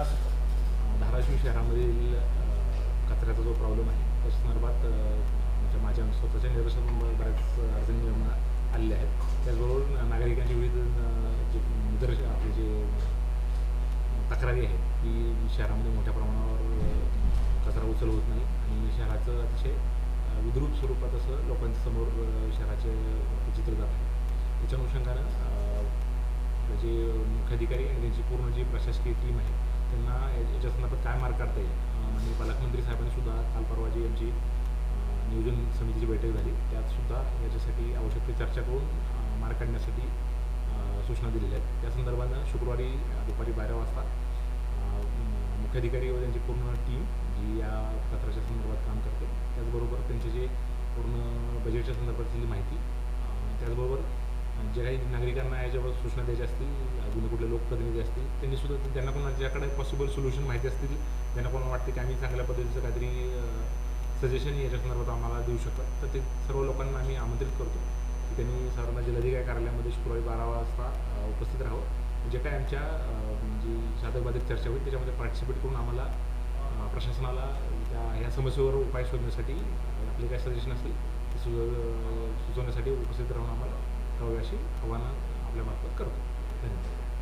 असं. धाराशिव शहरामधील कचऱ्याचा जो प्रॉब्लेम आहे त्या संदर्भात म्हणजे माझ्या स्वतःच्या निदर्शनातून बऱ्याच अडचणी निर्माण आलेल्या आहेत. त्याचबरोबर नागरिकांची विविध जे निदर्श आपले जे तक्रारी आहेत की शहरामध्ये मोठ्या प्रमाणावर कचरा उचल होत नाही आणि शहराचं अतिशय विद्रूप स्वरूपात असं लोकांच्या समोर शहराचे चित्र जात आहे. त्याच्या अनुषंगानं जे मुख्याधिकारी आणि त्यांची पूर्ण जी प्रशासकीय टीम आहे त्यांना याच्या संदर्भात काय मार्ग काढता येईल? म्हणजे पालकमंत्री साहेबांनी सुद्धा काल परवा जी यांची नियोजन समितीची बैठक झाली. त्यात सुद्धा याच्यासाठी आवश्यक ते चर्चा करून मार्ग काढण्यासाठी सूचना दिलेल्या आहेत. त्या संदर्भानं शुक्रवारी दुपारी बारा वाजता मुख्याधिकारी व त्यांची पूर्ण टीम जी या पत्राच्या संदर्भात काम करते त्याचबरोबर त्यांचे जे पूर्ण बजेटच्या संदर्भातली माहिती त्याचबरोबर जे काही नागरिकांना याच्यावर सूचना द्यायच्या असतील अजून कुठले लोकप्रतिनिधी असतील त्यांनी सुद्धा त्यांना पण ज्याकडे पॉसिबल सोल्युशन माहिती असतील ज्यांना पण वाटते की आम्ही चांगल्या पद्धतीचं काहीतरी सजेशन याच्या संदर्भात आम्हाला देऊ शकतात. तर ते सर्व लोकांना आम्ही आमंत्रित करतो. की त्यांनी साधारण जिल्हाधिकारी कार्यालयामध्ये शुक्रवारी बारा वाजता उपस्थित राहावं. जे काय आमच्या जी साधकबाधित चर्चा होईल त्याच्यामध्ये पार्टिसिपेट करून आम्हाला प्रशासनाला त्या ह्या समस्येवर उपाय शोधण्यासाठी आपले काय सजेशन असतील ते सुचवण्यासाठी उपस्थित राहून आम्हाला कळवे अशी आव्हानं आपल्यामार्फत करतो. धन्यवाद.